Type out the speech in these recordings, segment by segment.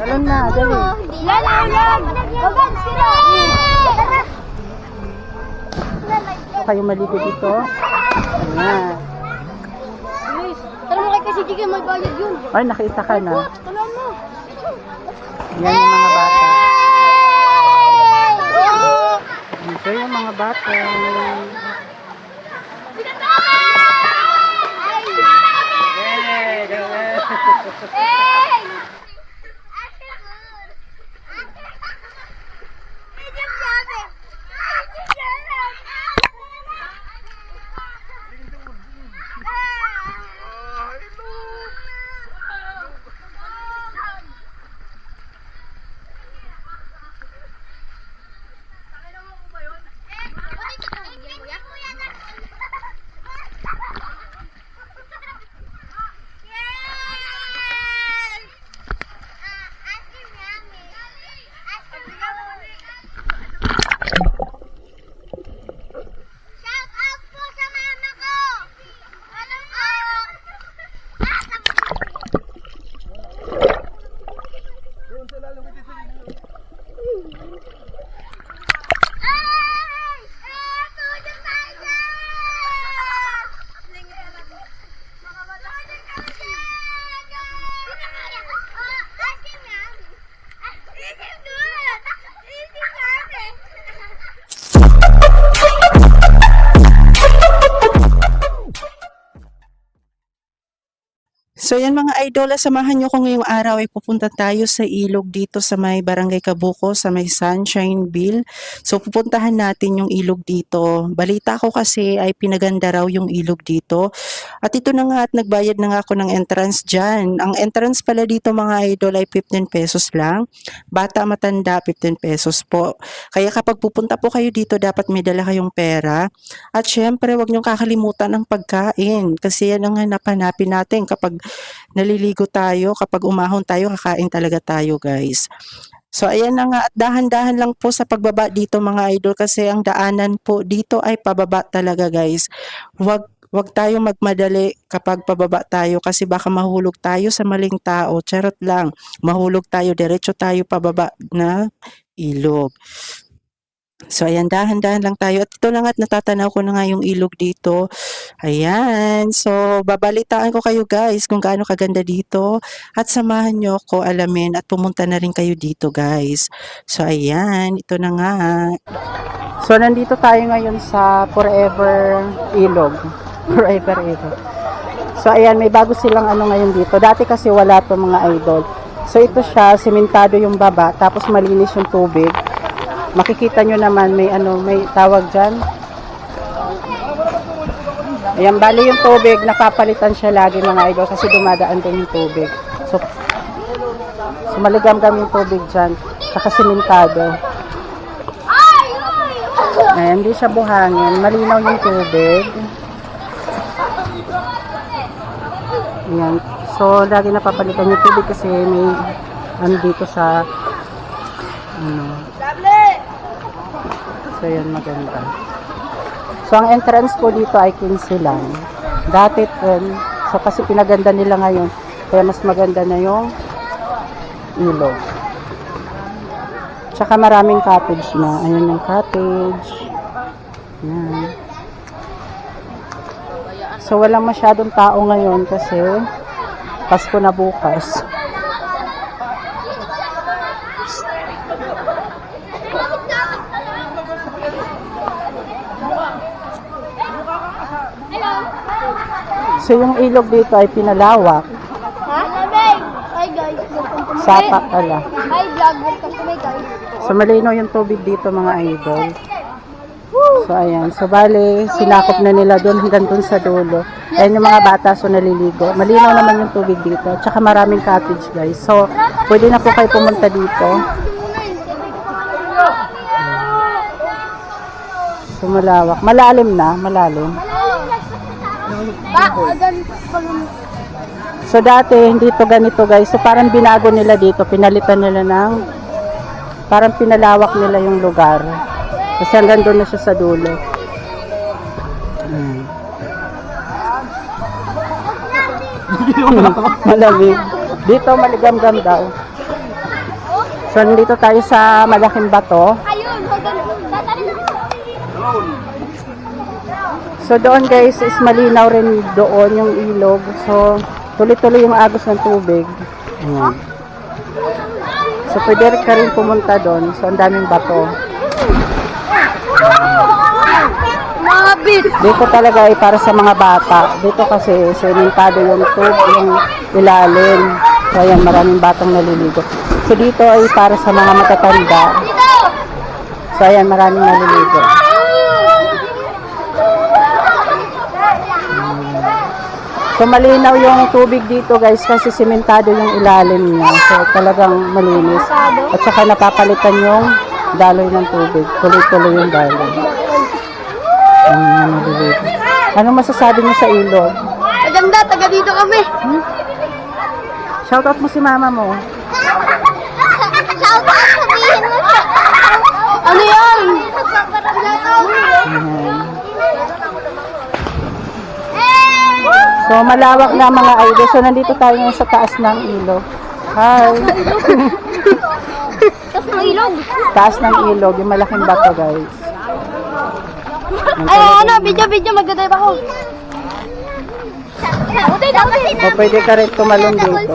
Meron na, dali. Yan, ulam. Bagan sila. Kayo maligo dito. Ayan. Tara mo kay kasi Jiggy, may bayad yun. Ay, nakita ka na. Tala mo. Yan yung mga bata. Dito yung mga bata. Hey! Leave him So yan mga idol, samahan nyo ko ngayong araw ay pupunta tayo sa ilog dito sa may Barangay Kabuko, sa may Sunshine Bill. So pupuntahan natin yung ilog dito. Balita ko kasi ay pinaganda raw yung ilog dito. At ito na nga at nagbayad na nga ako ng entrance dyan. Ang entrance pala dito mga idol ay 15 pesos lang. Bata matanda 15 pesos po. Kaya kapag pupunta po kayo dito dapat may dala kayong pera. At syempre wag niyong kakalimutan ang pagkain. Kasi yan ang hanap-hanapin natin kapag naliligo tayo, kapag umahon tayo, kakain talaga tayo guys. So ayan na nga dahan-dahan lang po sa pagbaba dito mga idol kasi ang daanan po dito ay pababa talaga guys. Wag wag tayo magmadali kapag pababa tayo kasi baka mahulog tayo sa maling tao. Charot lang. Mahulog tayo, diretso tayo pababa na ilog. So ayan, dahan-dahan lang tayo. At ito na nga at natatanaw ko na nga yung ilog dito. Ayan. So babalitaan ko kayo guys kung gaano kaganda dito. At samahan nyo ko alamin at pumunta na rin kayo dito guys. So ayan, ito na nga. So nandito tayo ngayon sa Forever Ilog. Forever Ilog. So ayan, may bago silang ano ngayon dito. Dati kasi wala to mga idol. So ito siya, simentado yung baba, tapos malinis yung tubig. Makikita nyo naman may ano, may tawag dyan. Ayan, bali yung tubig, napapalitan siya lagi mga idol kasi dumadaan din yung tubig. So, so maligam-gam yung tubig dyan. Saka simentado. Ayan, hindi siya buhangin. Malinaw yung tubig. Ayan. So, lagi napapalitan yung tubig kasi may ano dito sa ano. So, yan maganda. So, ang entrance po dito ay 15 lang. Dati 10. So, kasi pinaganda nila ngayon. Kaya mas maganda na yung ilog. Tsaka maraming cottage na. Ayan yung cottage. Yan. So, walang masyadong tao ngayon kasi Pasko na bukas. So, yung ilog dito ay pinalawak. Ha? Hi guys, welcome to my... Sapa pala. Hi vlog, welcome to my guys. So, malinaw yung tubig dito mga idol. So, ayan. So, bale, sinakop na nila doon hanggang doon sa dulo. Ayan yung mga bata, so naliligo. Malinaw naman yung tubig dito. Tsaka maraming cottage, guys. So, pwede na po kayo pumunta dito. So, malawak. Malalim na, malalim. Ba, agan So, dati, hindi to ganito, guys. So, parang binago nila dito. Pinalitan nila ng, parang pinalawak nila yung lugar. Kasi hanggang doon na siya sa dulo. Ayan. Malamig. Dito maligam-gam daw. So, nandito tayo sa malaking bato. So, doon guys is malinaw rin doon yung ilog. So, tuloy-tuloy yung agos ng tubig. Ayan. So, pwede ka rin pumunta doon. So, ang daming bato. Dito talaga ay para sa mga bata. Dito kasi sementado yung tube, yung ilalim. So, ayan, maraming batang naliligo. So, dito ay para sa mga matatanda. So, ayan, maraming naliligo. Malinaw yung tubig dito, guys, kasi sementado yung ilalim niya. So, talagang malinis. At saka napapalitan yung daloy ng tubig. Tuloy-tuloy yung daloy. Naliligo. Anong masasabi niyo sa ilog? Maganda, taga dito kami. Shoutout mo si mama mo. Shout out, sabihin mo siya. Ano yan? Ayan. Eh! So, malawak na mga idol. So, nandito tayo ngayon sa taas ng ilog. Hi! Tapos ng ilog. taas ng ilog, yung malaking bato, guys. Ay, ano, video, video, magdadrive ako. O, pwede ka rin tumalon dito.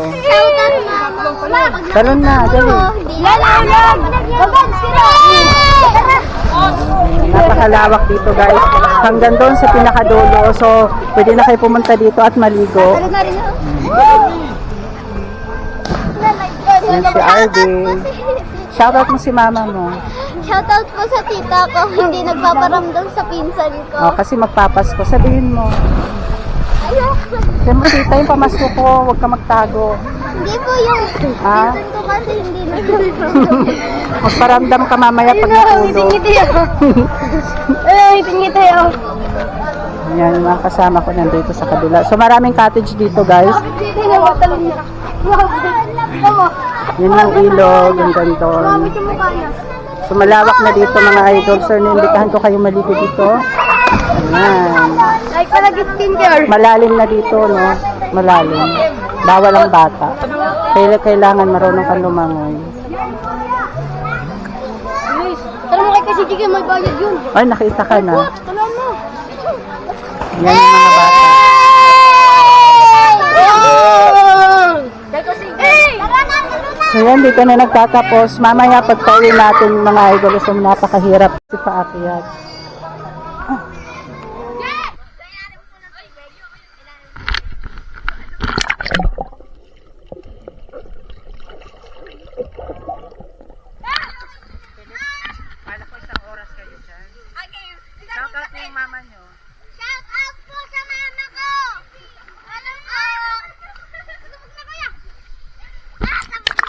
Talon na, dali. Lala, lala. Babag sila. Napakalawak dito, guys. Hanggang doon sa pinakadulo. So, pwede na kayo pumunta dito at maligo. Yan si Arvin. Shoutout mo si mama mo. Shoutout po sa tita ko, hindi nagpaparamdam sa pinsan ko. O, kasi magpapasko. Sabihin mo. Ayoko. Sabihin mo, tita, yung pamasko ko. Huwag ka magtago. Hindi po yung Ah? pinsan ko kasi hindi na Magparamdam ka mamaya pag natulog. Ay, tingin tayo. Yan, mga kasama ko nandito sa kabila. So, maraming cottage dito, guys. Yun yung ilog, yung ganton. So, malawak na dito mga idol. So, niimbitahan ko kayo maligo dito. Ayan. Like ka nag-skincare. Malalim na dito, no? Malalim. Bawal ang bata. Kaya kailangan marunong kang lumangoy. Tara mo kay kasi Jiggy, may bayad yun. Ay, nakita ka na. Tala mo. Yan yung mga bata. So yan, dito na nagtatapos. Mamaya pagpauwi natin mga idol, so napakahirap si paakyat. mama nyo. Shout out po sa mama ko! Alam ko! Lumog na kuya! Ah, tapos-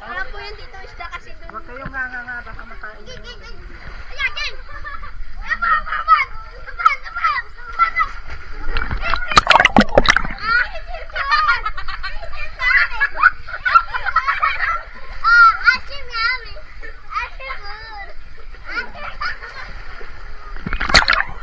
Wala po yun dito isda kasi doon. Huwag kayong nga nga nga, baka makain. Ayan, Jen! Apa, apa, apa? Apa, apa? Apa? Ah, hindi ko. Hindi ko. Ah, asim yummy. Asim good. Asim yummy. Asim yummy.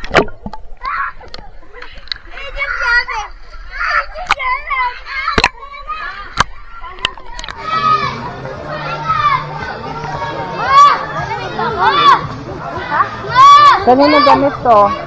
Kanino gamit to?